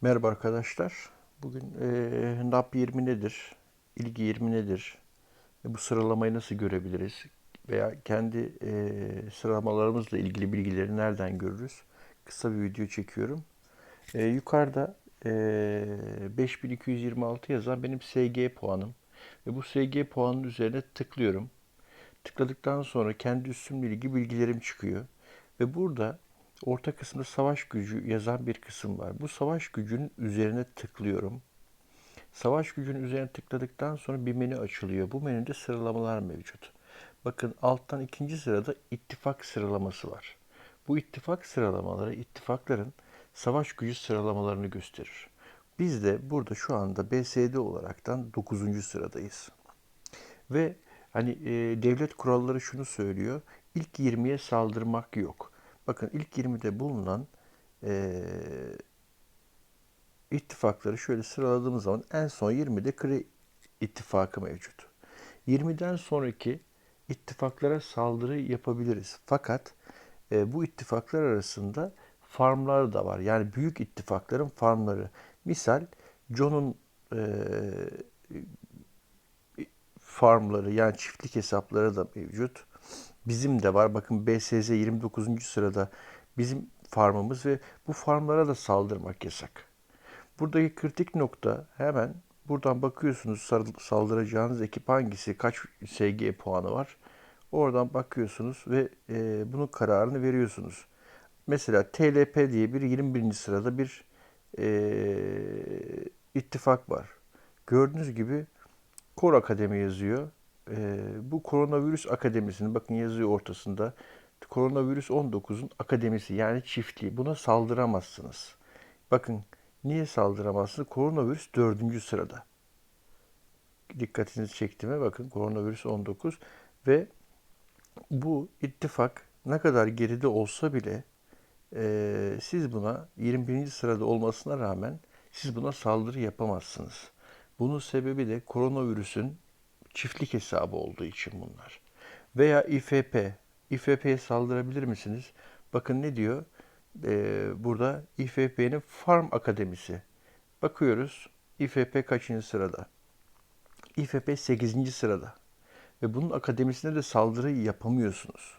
Merhaba arkadaşlar. Bugün e, NAP 20 nedir? İlgi 20 nedir? E, bu sıralamayı nasıl görebiliriz? Veya kendi e, sıralamalarımızla ilgili bilgileri nereden görürüz? Kısa bir video çekiyorum. E, yukarıda e, 5226 yazan benim SG puanım. Ve bu SG puanının üzerine tıklıyorum. Tıkladıktan sonra kendi üstümle ilgili bilgilerim çıkıyor. Ve burada orta kısımda savaş gücü yazan bir kısım var. Bu savaş gücünün üzerine tıklıyorum. Savaş gücünün üzerine tıkladıktan sonra bir menü açılıyor. Bu menüde sıralamalar mevcut. Bakın alttan ikinci sırada ittifak sıralaması var. Bu ittifak sıralamaları ittifakların savaş gücü sıralamalarını gösterir. Biz de burada şu anda BSD olaraktan 9. sıradayız. Ve hani e, devlet kuralları şunu söylüyor. İlk 20'ye saldırmak yok. Bakın ilk 20'de bulunan e, ittifakları şöyle sıraladığımız zaman en son 20'de Kre ittifakı mevcut. 20'den sonraki ittifaklara saldırı yapabiliriz. Fakat e, bu ittifaklar arasında farmlar da var. Yani büyük ittifakların farmları. Misal John'un e, farmları yani çiftlik hesapları da mevcut. Bizim de var. Bakın BSZ 29. sırada bizim farmımız ve bu farmlara da saldırmak yasak. Buradaki kritik nokta hemen buradan bakıyorsunuz saldıracağınız ekip hangisi, kaç SG puanı var. Oradan bakıyorsunuz ve e, bunun kararını veriyorsunuz. Mesela TLP diye bir 21. sırada bir e, ittifak var. Gördüğünüz gibi Kor Akademi yazıyor. E, bu koronavirüs akademisinin bakın yazıyor ortasında. Koronavirüs 19'un akademisi yani çiftliği. Buna saldıramazsınız. Bakın niye saldıramazsınız? Koronavirüs 4. sırada. Dikkatinizi çektiğime bakın koronavirüs 19 ve bu ittifak ne kadar geride olsa bile e, siz buna 21. sırada olmasına rağmen siz buna saldırı yapamazsınız. Bunun sebebi de koronavirüsün çiftlik hesabı olduğu için bunlar. Veya İFP. İFP'ye saldırabilir misiniz? Bakın ne diyor? Ee, burada İFP'nin Farm Akademisi. Bakıyoruz İFP kaçıncı sırada? İFP 8. sırada. Ve bunun akademisine de saldırı yapamıyorsunuz.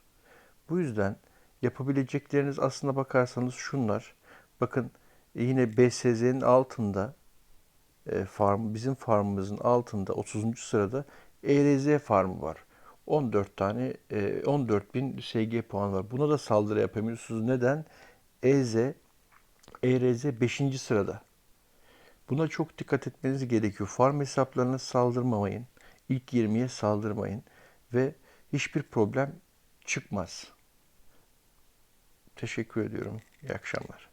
Bu yüzden yapabilecekleriniz aslına bakarsanız şunlar. Bakın yine BSZ'nin altında e, farm, bizim farmımızın altında 30. sırada ERZ farmı var. 14 tane 14 e, bin SG puan var. Buna da saldırı yapamıyorsunuz. Neden? EZ ERZ 5. sırada. Buna çok dikkat etmeniz gerekiyor. Farm hesaplarına saldırmamayın. İlk 20'ye saldırmayın ve hiçbir problem çıkmaz. Teşekkür ediyorum. İyi akşamlar.